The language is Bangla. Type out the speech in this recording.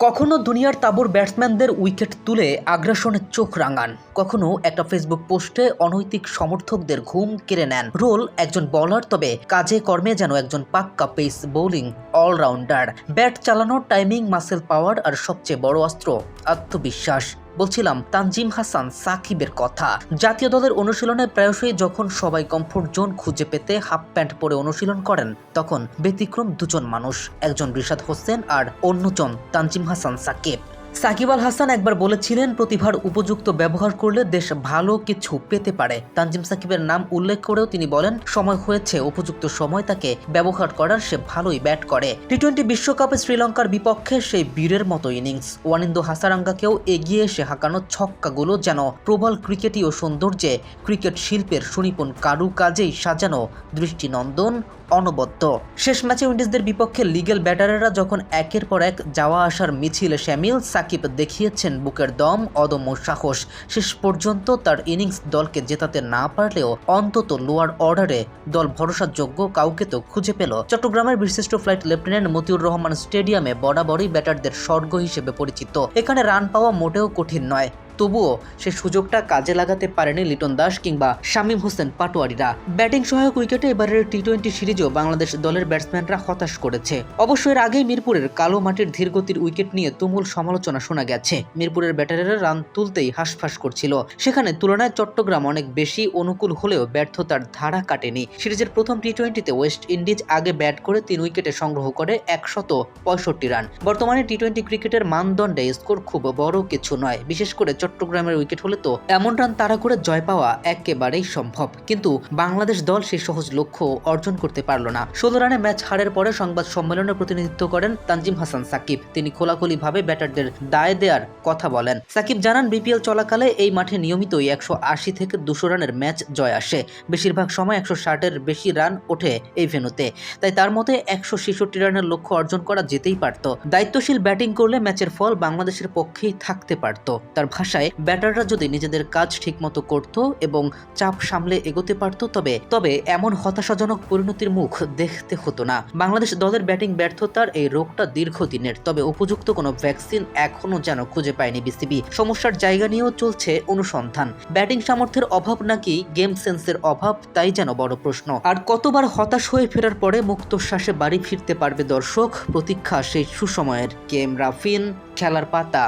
কখনো দুনিয়ার তাবুর ব্যাটসম্যানদের উইকেট তুলে আগ্রাসনের চোখ রাঙান, কখনো একটা ফেসবুক পোস্টে অনৈতিক সমর্থকদের ঘুম কেড়ে নেন। রোল একজন বলার, তবে কাজে কর্মে যেন একজন পাক্কা pace bowling all rounder. Bat চালানোর টাইমিং, মাসেল পাওয়ার আর সবচেয়ে বড় অস্ত্র, আত্মবিশ্বাস। বলছিলাম, তানজিম হাসান সাকিবের কথা। জাতীয় দলের অনুশীলনে প্রায়শই যখন সবাই কমফোর্ট জোন খুঁজে পেতে হাফ প্যান্ট পরে অনুশীলন করেন, তখন ব্যতিক্রম দুজন মানুষ, একজন রিশাদ হোসেন আর অন্যজন তানজিম হাসান সাকিব। সাকিব আল হাসান একবার বলেছিলেন, প্রতিভার উপযুক্ত ব্যবহার করলে দেশ ভালো কিছু পেতে পারে। তানজিম সাকিবের নাম উল্লেখ করেও তিনি বলেন, সময় হয়েছে, উপযুক্ত সময় তাকে ব্যবহার করার, সে ভালোই ব্যাট করে। টি টোয়েন্টি বিশ্বকাপে শ্রীলঙ্কার বিপক্ষে সেই বীরের মতো ইনিংস। ওয়ানিন্দু হাসারাঙ্গাকেও এগিয়ে এসে হাঁকানো ছক্কাগুলো যেন প্রবল ক্রিকেটীয় সৌন্দর্যে ক্রিকেট শিল্পের সুনিপুণ কারুকাজেই সাজানো দৃষ্টিনন্দন অনবদ্য। শেষ ম্যাচে উইন্ডিজদের বিপক্ষে লিগেল ব্যাটারেরা যখন একের পর এক যাওয়া আসার মিছিল সামিল সাকিব দেখিয়েছেন বুকের দম, অদম্য সাহস। শেষ পর্যন্ত তার ইনিংস দলকে জেতাতে না পারলেও অন্তত লোয়ার অর্ডারে দল ভরসাযোগ্য কাউকে তো খুঁজে পেল। চট্টগ্রামের বিশিষ্ট ফ্লাইট লেফটেন্যান্ট মতিউর রহমান স্টেডিয়ামে বরাবরই ব্যাটারদের স্বর্গ হিসেবে পরিচিত। এখানে রান পাওয়া মোটেও কঠিন নয়। তবুও সে সুযোগটা কাজে লাগাতে পারেনি লিটন দাস কিংবা শামীম হোসেন পাটোয়ারিরা। ব্যাটিং সহায়ক উইকেটে এবারের টি টোয়েন্টি সিরিজেও বাংলাদেশ দলের ব্যাটসম্যানরা হতাশ করেছে। অবশ্য এর আগেই মিরপুরের কালো মাটির ধীরগতির উইকেট নিয়ে তুমুল সমালোচনা শোনা গেছে। মিরপুরের ব্যাটারেরা রান তুলতেই হাঁসফাঁস করছিল। সেখানে তুলনায় চট্টগ্রাম অনেক বেশি অনুকূল হলেও ব্যর্থতার ধারা কাটেনি। সিরিজের প্রথম টি টোয়েন্টিতে ওয়েস্ট ইন্ডিজ আগে ব্যাট করে তিন উইকেটে সংগ্রহ করে একশত পঁয়ষট্টি রান। বর্তমানে টি টোয়েন্টি ক্রিকেটের মানদণ্ডে স্কোর খুব বড় কিছু নয়। বিশেষ করে চট্টগ্রামের উইকেট হলে তো এমন রান তাড়া করে জয় পাওয়া একেবারেই সম্ভব। কিন্তু বাংলাদেশ দল সেই সহজ লক্ষ্য অর্জন করতে পারল না। ষোলো রানে ম্যাচ হারের পরে সংবাদ সম্মেলনে প্রতিনিধিত্ব করেন তানজিম হাসান সাকিব। তিনি খোলাখুলিভাবে ব্যাটারদের দায় দেওয়ার কথা বলেন। সাকিব জানান, বিপিএল চলাকালে এই মাঠে নিয়মিতই একশো আশি থেকে দুশো রানের ম্যাচ জয় আসে। বেশিরভাগ সময় একশো ষাটের বেশি রান ওঠে এই ভেন্যুতে। তাই তার মতে একশো ছেষট্টি রানের লক্ষ্য অর্জন করা যেতেই পারত। দায়িত্বশীল ব্যাটিং করলে ম্যাচের ফল বাংলাদেশের পক্ষেই থাকতে পারত। তার ভাষায় ব্যাটাররা যদি নিজেদের কাজ ঠিকমতো করত এবং চাপ সামলে এগোতে পারত, তবে তবে এমন হতাশাজনক পরিণতির মুখ দেখতে হতো না। বাংলাদেশ দলের ব্যাটিং ব্যর্থতার এই রোগটা দীর্ঘদিনের, তবে উপযুক্ত কোনো ভ্যাকসিন এখনও যেন খুঁজে পায়নি বিসিবি। সমস্যার জায়গা নিয়েও চলছে অনুসন্ধান। ব্যাটিং সামর্থ্যের অভাব নাকি গেম সেন্সের অভাব, তাই যেন বড় প্রশ্ন। আর কতবার হতাশ হয়ে ফেরার পরে মুক্ত শ্বাসে বাড়ি ফিরতে পারবে দর্শক? প্রতীক্ষা সেই সুসময়ের গেম। রাফিন, খেলার পাতা।